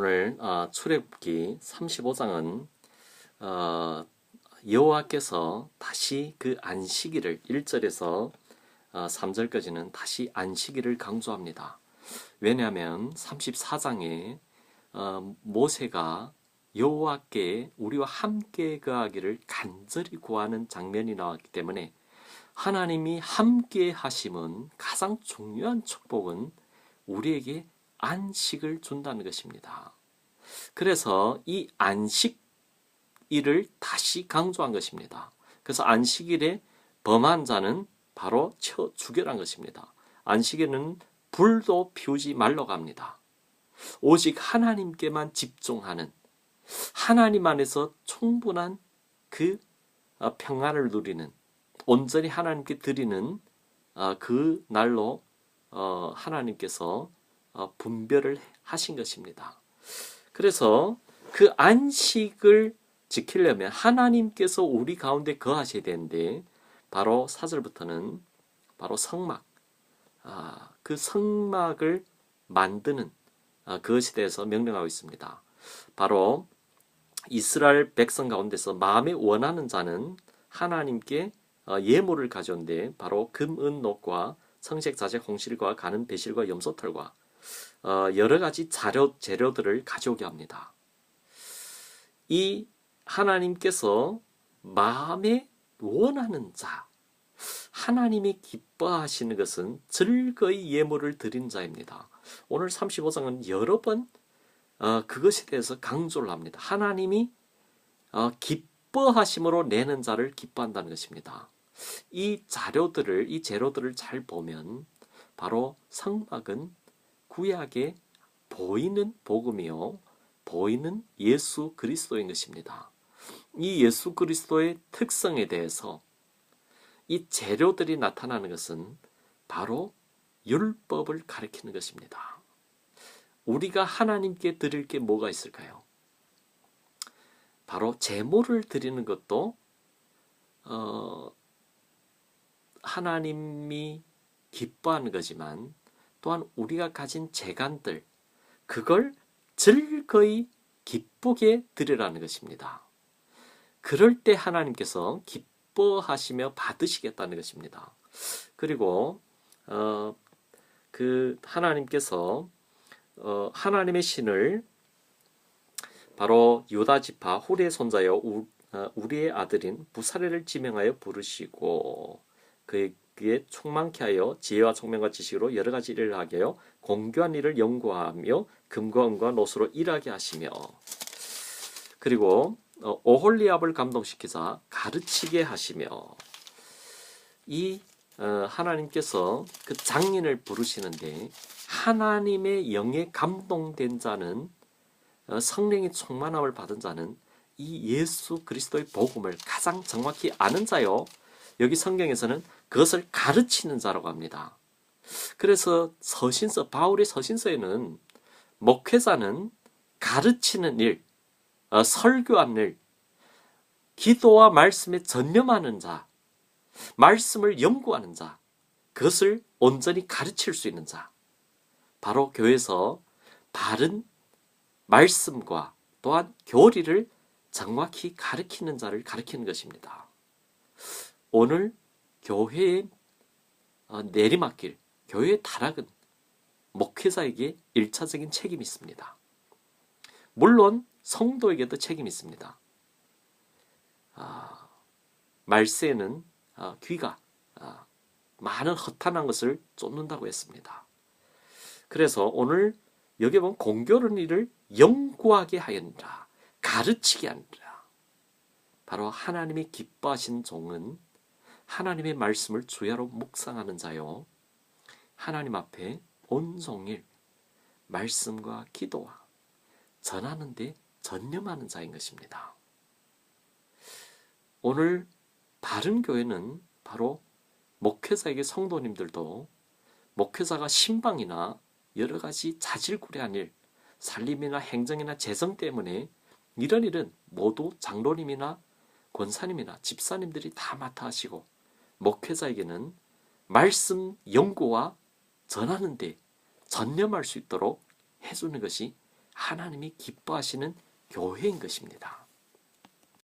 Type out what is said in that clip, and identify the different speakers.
Speaker 1: 오늘 어, 출애굽기 35장은 어, 여호와께서 다시 그 안식일을 1절에서 어, 3절까지는 다시 안식일을 강조합니다. 왜냐하면 34장에 어, 모세가 여호와께 우리와 함께 거하기를 간절히 구하는 장면이 나왔기 때문에 하나님이 함께 하심은 가장 중요한 축복은 우리에게 안식을 준다는 것입니다. 그래서 이 안식일을 다시 강조한 것입니다. 그래서 안식일에 범한 자는 바로 쳐 죽여란 것입니다. 안식일은 불도 피우지 말라고 합니다. 오직 하나님께만 집중하는 하나님 안에서 충분한 그 어, 평안을 누리는 온전히 하나님께 드리는 어, 그 날로 어, 하나님께서 분별을 하신 것입니다. 그래서 그 안식을 지키려면 하나님께서 우리 가운데 거하셔야 되는데 바로 사절부터는 바로 성막 아, 그 성막을 만드는 그것에 대해서 명령하고 있습니다. 바로 이스라엘 백성 가운데서 마음에 원하는 자는 하나님께 어, 예물을 가져온데 바로 금, 은, 녹과 성색, 자색, 홍실과 가는 배실과 염소털과 어, 여러 가지 자료 재료들을 가져오게 합니다. 이 하나님께서 마음에 원하는 자, 하나님이 기뻐하시는 것은 즐거이 예물을 드린 자입니다. 오늘 35장은 여러 번 어, 그것에 대해서 강조를 합니다. 하나님이 어, 기뻐하심으로 내는 자를 기뻐한다는 것입니다. 이 자료들을 이 재료들을 잘 보면 바로 성막은 구약에 보이는 복음이요 보이는 예수 그리스도인 것입니다. 이 예수 그리스도의 특성에 대해서 이 재료들이 나타나는 것은 바로 율법을 가리키는 것입니다. 우리가 하나님께 드릴 게 뭐가 있을까요? 바로 제물을 드리는 것도 어, 하나님이 기뻐하는 거지만 또한 우리가 가진 재간들 그걸 즐거이 기쁘게 드리라는 것입니다. 그럴 때 하나님께서 기뻐하시며 받으시겠다는 것입니다. 그리고 어, 그 하나님께서 어, 하나님의 신을 바로 유다 지파 후리의 손자여 우, 어, 우리의 아들인 부사레를 지명하여 부르시고 그 에게 충만케 하여 지혜와 총명과 지식으로 여러 가지 일을 하게 하여 공교한 일을 연구하며 금과 은과 노수로 일하게 하시며. 그리고 어, 오홀리압을 감동시키자 가르치게 하시며. 이 어, 하나님께서 그 장인을 부르시는데 하나님의 영에 감동된 자는 어, 성령의 충만함을 받은 자는 이 예수 그리스도의 복음을 가장 정확히 아는 자요. 여기 성경에서는 그것을 가르치는 자라고 합니다. 그래서 서신서 바울의 서신서에는 목회자는 가르치는 일, 어, 설교하는 일, 기도와 말씀에 전념하는 자, 말씀을 연구하는 자, 그것을 온전히 가르칠 수 있는 자, 바로 교회에서 바른 말씀과 또한 교리를 정확히 가르치는 자를 가르치는 것입니다. 오늘 교회의 어, 내리막길, 교회의 타락은 목회자에게 일차적인 책임이 있습니다. 물론 성도에게도 책임이 있습니다. 아, 말세에는 아, 귀가 아, 많은 허탄한 것을 쫓는다고 했습니다. 그래서 오늘 여기 보면 공교른 일을 영구하게 하였느라 가르치게 하느라 바로 하나님이 기뻐하신 종은 하나님의 말씀을 주야로 묵상하는 자요 하나님 앞에 온종일 말씀과 기도와 전하는 데 전념하는 자인 것입니다. 오늘 바른 교회는 바로 목회자에게 성도님들도 목회자가 신방이나 여러 가지 자질구레한 일, 살림이나 행정이나 재정 때문에 이런 일은 모두 장로님이나 권사님이나 집사님들이 다 맡아 하시고 목회자에게는 말씀 연구와 전하는 데 전념할 수 있도록 해주는 것이 하나님이 기뻐하시는 교회인 것입니다.